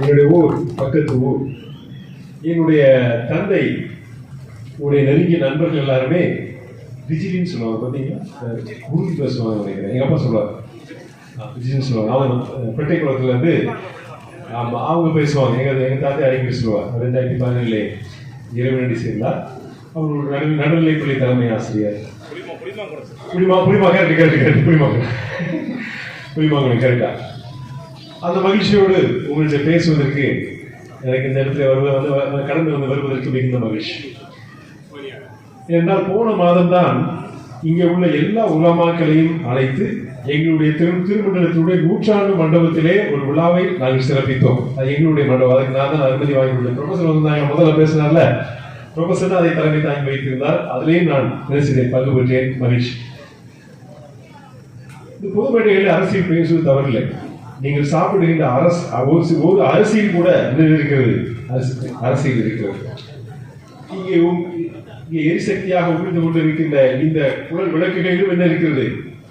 என்னுடைய ஊர் பக்கத்து ஊர். என்னுடைய தந்தை உடைய நெருங்கிய நண்பர்கள் எல்லாருமே விஜிலின்னு சொல்லுவாங்க பார்த்தீங்கன்னா ஊருக்கு பேசுவாங்க நினைக்கிறேன். எங்கள் அப்பா சொல்லுவாங்க விஜிலின்னு சொல்லுவாங்க. அவங்க பெட்டை குளத்துலேருந்து ஆமாம் அவங்க பேசுவாங்க எங்கள் எங்கள் தாத்தா அடிக்கடி சொல்லுவாங்க ரெண்டாயிரத்தி பதினேழுல இரவு சேர்ந்தா அவங்களோட நடு நடுநிலைப்பள்ளி தலைமை ஆசிரியர். புளிமா புளிமா கரெக்ட் கரெக்ட் கரெக்ட் புளிமாங்கலம் புளிமாங்கலம் கரெக்டாக அந்த மகிழ்ச்சியோடு உங்கள்கிட்ட பேசுவதற்கு எனக்கு இந்த இடத்துல வருவது வந்து கடந்து வந்து வருவதற்கு மிகுந்த மகிழ்ச்சி. ஏனென்றால் போன மாதம்தான் இங்கே உள்ள எல்லா உலமாக்களையும் அழைத்து எங்களுடைய திரு திருமண்டலத்தினுடைய நூற்றாண்டு மண்டபத்திலே ஒரு விழாவை நாங்கள் சிறப்பித்தோம். அது எங்களுடைய மண்டபம். அதுக்கு நான் தான் அனுமதி வாங்கி கொடுத்தேன். ப்ரொஃபஸர் வந்து நாங்கள் முதல்ல பேசினார்ல ப்ரொஃபஸர் அதை தலைமை தாங்கி வைத்திருந்தார். அதிலேயும் நான் பேசினேன் பங்கு பெற்றேன் மகிழ்ச்சி. இந்த பொது மேடைகளில் அரசியல் பேசுவது தவறில்லை. நீங்கள் சாப்பிடுகின்ற அரசு ஒரு ஒரு அரசியல் கூட இருக்கிறது அரசு- அரசியல் இருக்கிறது இங்கே இங்கே எரிசக்தியாக உமிழ்ந்து கொண்டிருக்கின்ற இந்த குழல் விளக்குகளிலும் என்ன இருக்கிறது?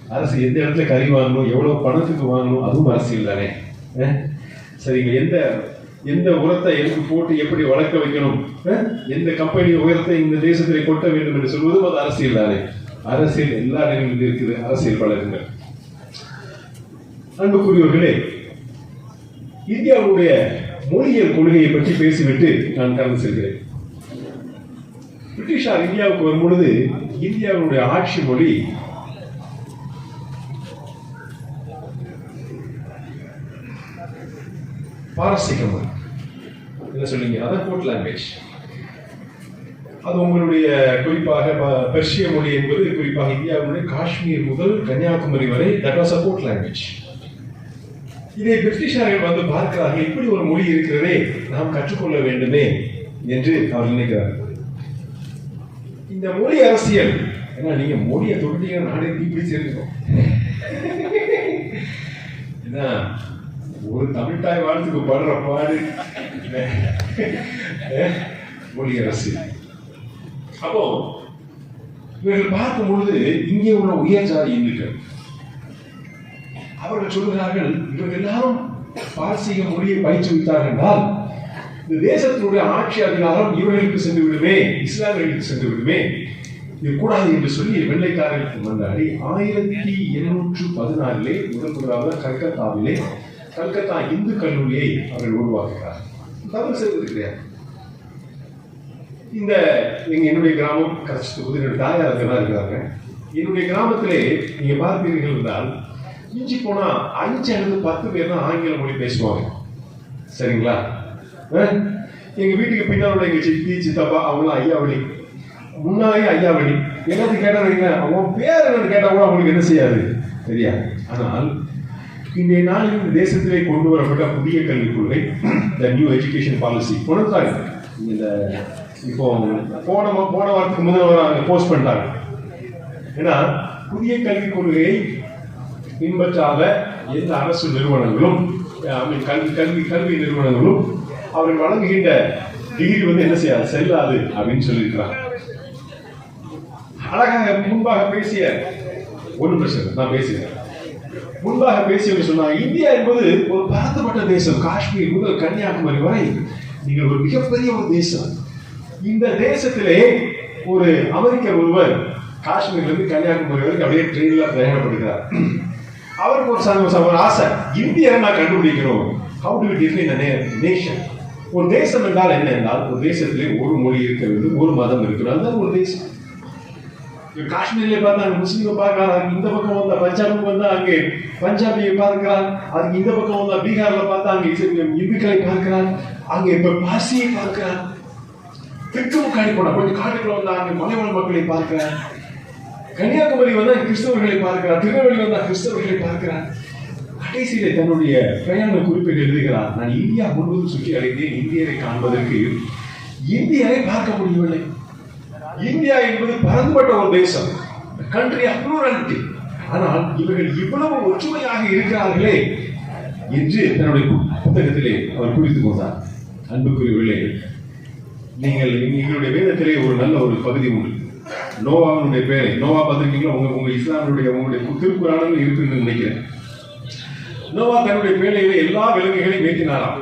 அரசு எந்த இடத்துல கறி வாங்கணும் எவ்வளவு பணத்துக்கு வாங்கணும் அதுவும் அரசியல் தானே. சரிங்க எந்த எந்த உரத்தை எனக்கு போட்டு எப்படி வளர்க்க வைக்கணும்? எந்த கம்பெனி உயரத்தை இந்த தேசத்திலே கொட்ட வேண்டும் என்று சொல்வதும் அது அரசியல் தானே. அரசியல் எல்லா நிலையிலும் இருக்குது அரசியல் பழகுங்கள் அன்புக்குரியவர்களே இந்தியாவுடைய மொழியியல் கொள்கையை பற்றி பேசிவிட்டு நான் கடந்து செல்கிறேன். பிரிட்டிஷார் இந்தியாவுக்கு வரும்பொழுது இந்தியாவுடைய ஆட்சி மொழி பாரசீக மொழி என்ன சொல்லுங்க அதான் கோட் லாங்குவேஜ் அது உங்களுடைய குறிப்பாக ப- பெர்ஷிய மொழி என்பது குறிப்பாக இந்தியாவுடைய காஷ்மீர் முதல் கன்னியாகுமரி வரை தட் வாஸ் கோட் லாங்குவேஜ் இதை பிரிட்டிஷார்கள் வந்து பார்க்கிறார்கள். இப்படி ஒரு மொழி இருக்கிறதே நாம் கற்றுக்கொள்ள வேண்டுமே என்று அவர் நினைக்கிறார் இந்த மொழி அரசியல் ஏன்னா நீங்க மொழியை தொட்டீங்கன்னா நாடே தீப்பிடி சேர்ந்துக்கும் ஏன்னா ஒரு தமிழ்தாய் வாழ்த்துக்கு படுற பாடு. மொழி அரசியல். அப்போ இவர்கள் பார்க்கும் பொழுது இங்கே உள்ள உயர் ஜாதி இந்துக்கள் அவர்கள் சொல்கிறார்கள் இவர்கள் எல்லாரும் பாரசீக மொழியை பயிற்றுவித்தார் என்றால் இந்த தேசத்தினுடைய ஆட்சி அதிகாரம் இவர்களுக்கு சென்று விடுமே இஸ்லாமியர்களுக்கு சென்று விடுமே. இது கூடாது என்று சொல்லி வெள்ளைக்காரர்களுக்கு மன்றாடி ஆயிரத்தி எழுநூற்று பதினாலிலே முதல் முதலாவது கல்கத்தாவிலே கல்கத்தா இந்து கல்லூரியை அவர்கள் உருவாக்குகிறார் தவறு செய்வது கிடையாது. இந்த எங்க என்னுடைய கிராமம் கரைச்சி உதவி என்னுடைய தாயார் இருக்கிறாங்க என்னுடைய கிராமத்திலே நீங்க பார்ப்பீர்கள் என்றால் மிஞ்சி போனா அஞ்சு அல்லது பத்து பேர் தான் ஆங்கில மொழி பேசுவாங்க. சரிங்களா? எங்க வீட்டுக்கு பின்னால் உள்ள எங்க சித்தி சித்தப்பா அவங்களும் ஐயாவளி. முன்னாலே ஐயாவளி. எல்லாத்தையும் கேட்டாங்க அவன் பேர் என்னன்னு கேட்டா கூட அவங்களுக்கு என்ன செய்யாது? சரியா ஆனால் இன்றைய நாளில் இந்த தேசத்திலே கொண்டு வரப்பட்ட புதிய கல்விக் கொள்கை த நியூ எஜுகேஷன் பாலிசி கொண்டுட்டாங்க இந்த இப்போ போன போன வாரத்துக்கு முதல்வர் போஸ்ட் பண்ணிட்டாங்க. ஏன்னா புதிய கல்விக் கொள்கையை பின்பற்றாத எந்த அரசு நிறுவனங்களும் கல்வி கல்வி கல்வி நிறுவனங்களும் அவர்கள் வழங்குகின்ற டிகிரி வந்து என்ன செய்யாது? செல்லாது அப்படின்னு சொல்லியிருக்கிறாங்க. அழகாக முன்பாக பேசிய ஒரு பிரச்சனை நான் பேசுகிறேன். முன்பாக பேசியவர் சொன்னாங்க இந்தியா என்பது ஒரு பரந்தப்பட்ட தேசம். காஷ்மீர் முதல் கன்னியாகுமரி வரை நீங்கள் ஒரு மிகப்பெரிய ஒரு தேசம். இந்த தேசத்திலே ஒரு அமெரிக்கர் ஒருவர் காஷ்மீர்ல இருந்து கன்னியாகுமரி வரைக்கும் அப்படியே ட்ரெயினில் பிரயாணப்படுகிறார் அவருக்கு ஒரு சந்தோஷம் ஒரு ஆசை. இந்தியரை நான் கண்டுபிடிக்கணும். ஹவு டு டிஃபைன் நேஷன் ஒரு தேசம் என்றால் என்ன என்றால் ஒரு தேசத்திலே ஒரு மொழி இருக்க வேண்டும் ஒரு மதம் இருக்கிறது அதுதான் ஒரு தேசம். காஷ்மீர்ல பார்த்தா முஸ்லீமை பார்க்கலாம் இந்த பக்கம் வந்தா பஞ்சாபுக்கு வந்தா அங்கே பஞ்சாபியை பார்க்கிறான் அதுக்கு இந்த பக்கம் வந்தா பீகார்ல பார்த்தா அங்கே இந்துக்களை பார்க்கிறான் அங்கே இப்ப பார்சியை பார்க்கிறான் தெற்குமுக்காடி போனா கொஞ்சம் காட்டுக்குள்ள வந்தா அங்கே மலைவாழ் மக்களை பார்க்கிறான் கன்னியாகுமரி வந்தா கிறிஸ்தவர்களை பார்க்கிறார் திருநெல்வேலி வந்தா கிறிஸ்தவர்களை பார்க்கிறார் கடைசியில தன்னுடைய பிரயாண குறிப்பை எழுதுகிறார். நான் இந்தியா முழுவதும் சுற்றி அடைந்தேன். இந்தியரை காண்பதற்கு இந்தியரை பார்க்க முடியவில்லை. இந்தியா என்பது பரந்துபட்ட ஒரு தேசம். கண்ட்ரி ஆஃப் ஆனால் இவர்கள் இவ்வளவு ஒற்றுமையாக இருக்கிறார்களே என்று தன்னுடைய புத்தகத்திலே அவர் குறித்து கொண்டார். அன்புக்குரியவர்களே நீங்கள் எங்களுடைய வேதத்திலே ஒரு நல்ல ஒரு பகுதி உண்டு. நோவாவுடைய பேரை நோவா பார்த்துருக்கீங்களா? உங்க உங்க இஸ்லாமுடைய உங்களுடைய திருக்குறானில் இருக்குன்னு நினைக்கிறேன். நோவா தன்னுடைய பேழையில எல்லா விலங்குகளையும் ஏற்றினாராம்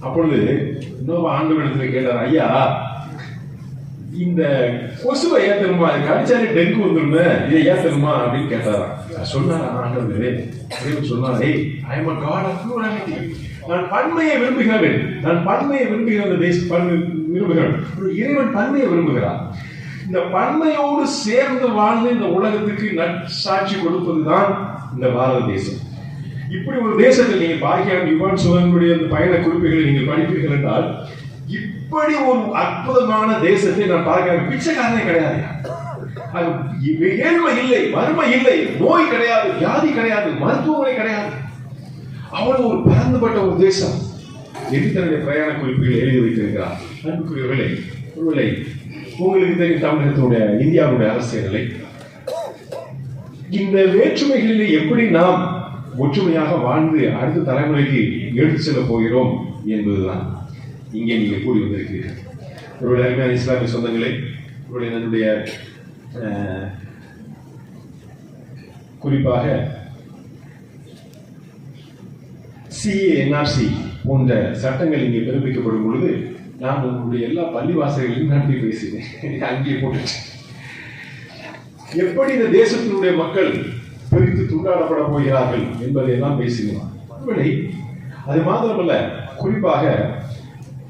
அப்பொழுது இன்னொரு இடத்துல கேட்டார் ஐயா இந்த கொசுவை ஏன் தெரியுமா? அது கடிச்சாலே டெங்கு வந்துருமே. இதை ஏன் தெரியுமா? அப்படின்னு கேட்டாராம். சொன்னாரா ஆண்டவர் சொன்னார் ஏய் I am God of plurality நான் பன்மையை விரும்புகிறேன் நான் பன்மையை விரும்புகிறேன் அந்த தேச பன்மை விரும்புகிறேன் இறைவன் பன்மையை விரும்புகிறான். இந்த பன்மையோடு சேர்ந்து வாழ்ந்து இந்த உலகத்துக்கு நற்சாட்சி கொடுப்பதுதான் இந்த பாரத தேசம். இப்படி ஒரு தேசத்தில் நீங்கள் பாக்கியம் யுவான் சுகனுடைய அந்த பயண குறிப்புகளை நீங்கள் படிப்பீர்கள் என்றால் இப்படி ஒரு அற்புதமான தேசத்தை நான் பார்க்கிறேன் பிச்சைக்காரனே கிடையாது. அது ஏழ்மை இல்லை வறுமை இல்லை நோய் கிடையாது வியாதி கிடையாது மருத்துவமனை கிடையாது. அவ்வளவு ஒரு பறந்துபட்ட ஒரு தேசம். என்று தன்னுடைய பிரயாண குறிப்புகளை எழுதி வைத்திருக்கிறார். அன்புக்குரியவர்களை ஒருவேளை உங்களுக்கு தெரியும் தமிழகத்தினுடைய இந்தியாவுடைய அரசியலை இந்த வேற்றுமைகளிலே எப்படி நாம் ஒற்றுமையாக வாழ்ந்து அடுத்த தலைமுறைக்கு எடுத்து செல்ல போகிறோம் என்பதுதான் இங்கே நீங்கள் கூடி வந்திருக்கிறீர்கள். உங்களுடைய அருமையான இஸ்லாமிய சொந்தங்களே உங்களுடைய என்னுடைய குறிப்பாக சிஏ என்ஆர்சி போன்ற சட்டங்கள் இங்கே பிறப்பிக்கப்படும் பொழுது நான் உங்களுடைய எல்லா பள்ளிவாசல்களையும் நடத்தி பேசினேன். அங்கேயே போட்டு எப்படி இந்த தேசத்தினுடைய மக்கள் பிரித்து துண்டாடப்பட போகிறார்கள் என்பதை எல்லாம் பேசினோம் அது மாத்திரமல்ல குறிப்பாக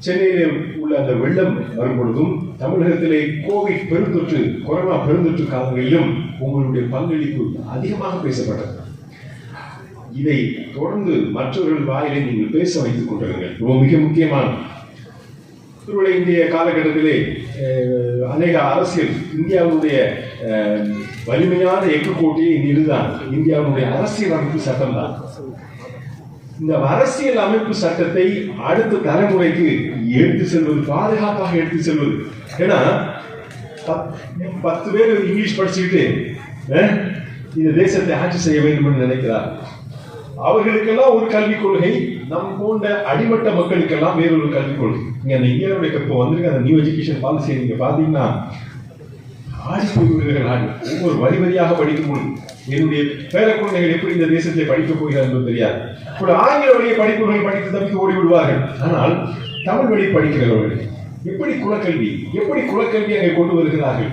சென்னையில் உள்ள அந்த வெள்ளம் வரும் பொழுதும் தமிழகத்திலே கோவிட் பெருந்தொற்று கொரோனா பெருந்தொற்று காலங்களிலும் உங்களுடைய பங்களிப்பு அதிகமாக பேசப்பட்டது. இதை தொடர்ந்து மற்றவர்கள் வாயிலை நீங்கள் பேச வைத்துக் கொண்டிருங்கள். ரொம்ப மிக முக்கியமான ஒருவேளை இந்திய காலகட்டத்திலே அநேக அரசியல் இந்தியாவுடைய அஹ், வலிமையான எக்குக்கோட்டியே இதுதான். இந்தியாவுடைய அரசியல் அமைப்பு சட்டம் தான் இந்த அரசியல் அமைப்பு சட்டத்தை அடுத்த தலைமுறைக்கு எடுத்து செல்வது பாதுகாப்பாக எடுத்து செல்வது. ஏன்னா பத்து பேர் இங்கிலீஷ் படிச்சுக்கிட்டு இந்த தேசத்தை ஆட்சி செய்ய வேண்டும் என்று நினைக்கிறார். அவர்களுக்கெல்லாம் ஒரு கல்விக் கொள்கை நம் போன்ற அடிமட்ட மக்களுக்கெல்லாம் வேறொரு கல்விக் கொள்கை. இங்க அந்த இந்தியாவுடைய இப்போ வந்திருக்க அந்த நியூ எஜுகேஷன் பாலிசி நீங்க பாத்தீங்கன்னா ஆடி போய்விடுகிற நாடு ஒவ்வொரு வரி வரியாக படிக்கும் பொழுது என்னுடைய பேர குழந்தைகள் எப்படி இந்த தேசத்தை படிக்கப் போகிறார் என்று தெரியாது. இப்படி ஆங்கில வழியை படிப்புகளை படித்து தப்பித்து ஓடி விடுவார்கள். ஆனால் தமிழ் வழி படிக்கிறவர்கள் எப்படி குலக்கல்வி எப்படி குலக்கல்வி அங்கே கொண்டு வருகிறார்கள்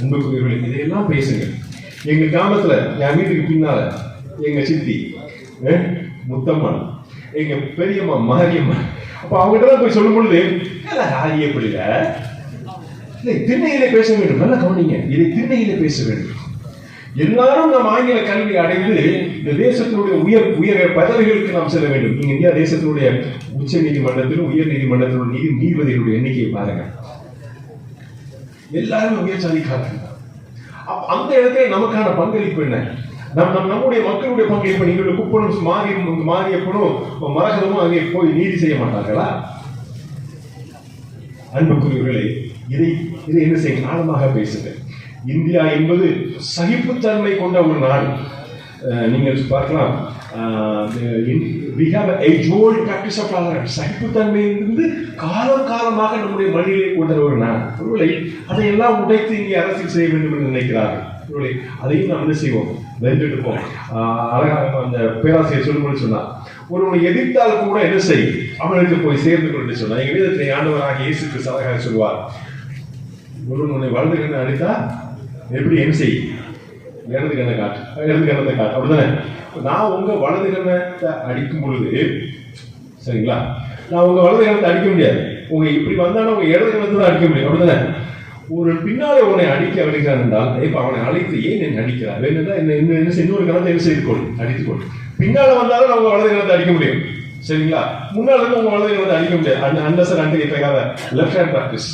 அன்புக்குரியவர்களே இதையெல்லாம் பேசுங்கள். எங்கள் கிராமத்தில் என் வீட்டுக்கு பின்னால எங்கள் சித்தி அஹ், முத்தம்மன். எங்க பெரியம்மா மாரியம்மா அப்ப அவங்ககிட்ட போய் சொல்லும் பொழுது ஆரிய பிள்ளைல இல்லை? திண்ணையிலே பேச வேண்டும். நல்லா கவனிங்க. இதை திண்ணையிலே பேச வேண்டும். எல்லாரும் நாம் ஆங்கில கல்வி அடைந்து இந்த தேசத்தினுடைய உயர் உயர் பதவிகளுக்கு நாம் செல்ல வேண்டும். நீங்க இந்தியா தேசத்தினுடைய உச்ச நீதிமன்றத்திலும் உயர் நீதிமன்றத்திலும் நீதி நீதிபதிகளுடைய எண்ணிக்கையை பாருங்க. எல்லாருமே உயர் சாதிக்காரர்கள் தான். அந்த இடத்துல நமக்கான பங்களிப்பு என்ன? நம் நம் நம்முடைய மக்களுடைய பங்களிப்பு நீங்கள் குப்பனும் மாறி மாறியப்பனும் மரகதமும் அங்கே போய் நீதி செய்ய மாட்டார்களா? அன்புக்குரியவர்களே இதை இதை என்ன செய்ய? ஆழமாக பேசுங்க. இந்தியா என்பது சகிப்புத்தன்மை கொண்ட ஒரு நாடு. நீங்கள் பார்க்கலாம். We have age old of tolerance சகிப்புத்தன்மை என்பது காலம் காலமாக நம்முடைய மண்ணிலே கொண்ட ஒரு அதை ஒருவேளை அதையெல்லாம் உடைத்து இங்கே அரசியல் செய்ய வேண்டும் என்று நினைக்கிறார்கள். ஒருவேளை அதையும் நாம் என்ன செய்வோம்? வென்றெடுப்போம் போவோம் அழகாக அந்த பேராசிரியர் சொல்லும்போது சொன்னார். ஒருவனை எதிர்த்தால் கூட என்ன செய்? அவனுக்கு போய் சேர்ந்து கொண்டு சொன்னார். எங்க வேதத்தை ஆண்டவராக இயேசுக்கு சலகாக சொல்வார் ஒருவன் உன்னை வளர்ந்து கண்டு அடித்தா எப்படி என்ன செய்? இடது கண்ணை காட்டு இடது கண்ணத்தை காட்டு அப்படிதானே? நான் உங்க வலது கண்ணத்தை அடிக்கும் பொழுது சரிங்களா? நான் உங்க வலது கண்ணத்தை அடிக்க முடியாது. உங்க இப்படி வந்தாலும் உங்க இடது கண்ணத்தை தான் அடிக்க முடியும். அப்படிதானே? ஒரு பின்னாலே உன்னை அடிக்க அடிக்கிறான் என்றால் இப்ப அவனை அழைத்து ஏன் என்னை அடிக்கிறா வேணும்னா என்ன என்ன என்ன செய்- இன்னொரு கணத்தை என்ன செய்து கொள்? அடித்துக் கொள். பின்னால வந்தாலும் நான் உங்க வலது கணத்தை அடிக்க முடியும். சரிங்களா? முன்னால இருந்து உங்க வலது கணத்தை அடிக்க முடியாது. அண்டர்ஸ் அண்ட் கேட்காத லெஃப்ட் ஹேண்ட் ப்ராக்டிஸ்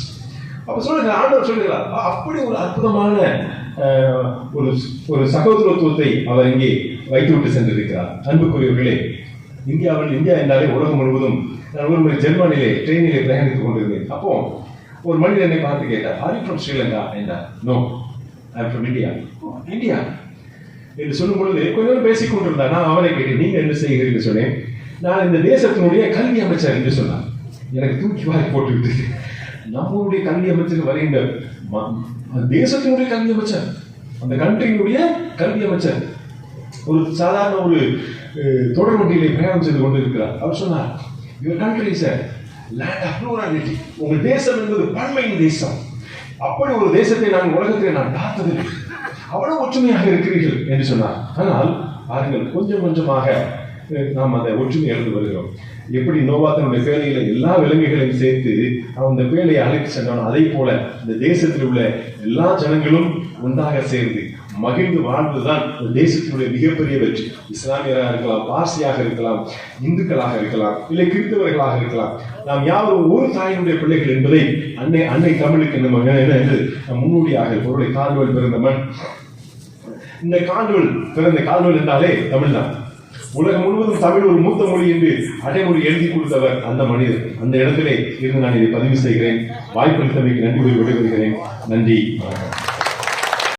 அப்போ சொல்லுங்க ஆண்டவர் சொல்லுகிறார் அப்படி ஒரு அற்புதமான ஒரு ஒரு சகோதரத்துவத்தை அவர் இங்கே வைத்துவிட்டு சென்றிருக்கிறார். அன்புக்குரியவர்களே இந்தியாவில் இந்தியா என்றாலே உலகம் முழுவதும் நான் ஒரு முறை ஜெர்மனிலே ட்ரெயினிலே பிரயாணித்துக் கொண்டிருந்தேன். அப்போ ஒரு மனிதன் என்னை பார்த்து கேட்டார் ஆர் யூ ஃப்ரம் ஸ்ரீலங்கா என்றார். No I from India India என்று சொல்லும் பொழுது கொஞ்ச பேசிக் கொண்டிருந்தார். நான் அவரை கேட்டேன் நீங்க என்ன செய்கிறீர்கள்? சொன்னேன். நான் இந்த தேசத்தினுடைய கல்வி அமைச்சர் என்று சொன்னார். எனக்கு தூக்கி வாரி போட்டு விட்டு நம்மளுடைய கல்வி அமைச்சர் வருகின்ற அந்த தேசத்தினுடைய கல்வி அமைச்சர். அந்த கண்ட்ரியினுடைய கல்வி அமைச்சர். ஒரு சாதாரண ஒரு தொடர் வண்டியிலே பிரயாணம் செய்து கொண்டிருக்கிறார். அவர் சொன்னார் your country sir land of plurality. உங்கள் தேசம் என்பது பன்மையின் தேசம். அப்படி ஒரு தேசத்தை நான் உலகத்திலே நான் பார்த்ததில்லை அவ்வளவு ஒற்றுமையாக இருக்கிறீர்கள். என்று சொன்னார். ஆனால் பாருங்கள் கொஞ்சம் கொஞ்சமாக நாம் அதை ஒற்றுமை எழுந்து வருகிறோம். எப்படி நோவா தன்னுடைய பேழையில எல்லா விலங்குகளையும் சேர்த்து அவன் அந்த பேழையை அழைத்து சென்றான் அதே போல இந்த தேசத்தில் உள்ள எல்லா ஜனங்களும் ஒன்றாக சேர்ந்து மகிழ்ந்து வாழ்வதுதான் இந்த தேசத்தினுடைய மிகப்பெரிய வெற்றி. இஸ்லாமியராக இருக்கலாம் பார்சியாக இருக்கலாம் இந்துக்களாக இருக்கலாம் இல்லை கிறிஸ்தவர்களாக இருக்கலாம். நாம் யாரும் ஒரு தாயினுடைய பிள்ளைகள் என்பதை அன்னை அன்னை தமிழுக்கு நம்ம என்ன என்று முன்னோடியாக பொருளை கால்வல் பிறந்த மண். இந்த கால்வல் பிறந்த கால்வல் என்றாலே தமிழ்தான். உலகம் முழுவதும் தமிழ் ஒரு மூத்த மொழி என்று அடைமொழி எழுதி கொடுத்தவர் அந்த மனிதர். அந்த இடத்திலே இருந்து நான் இதை பதிவு செய்கிறேன். வாய்ப்பளித்தமைக்கு நன்றி கூறி விடைபெறுகிறேன். நன்றி.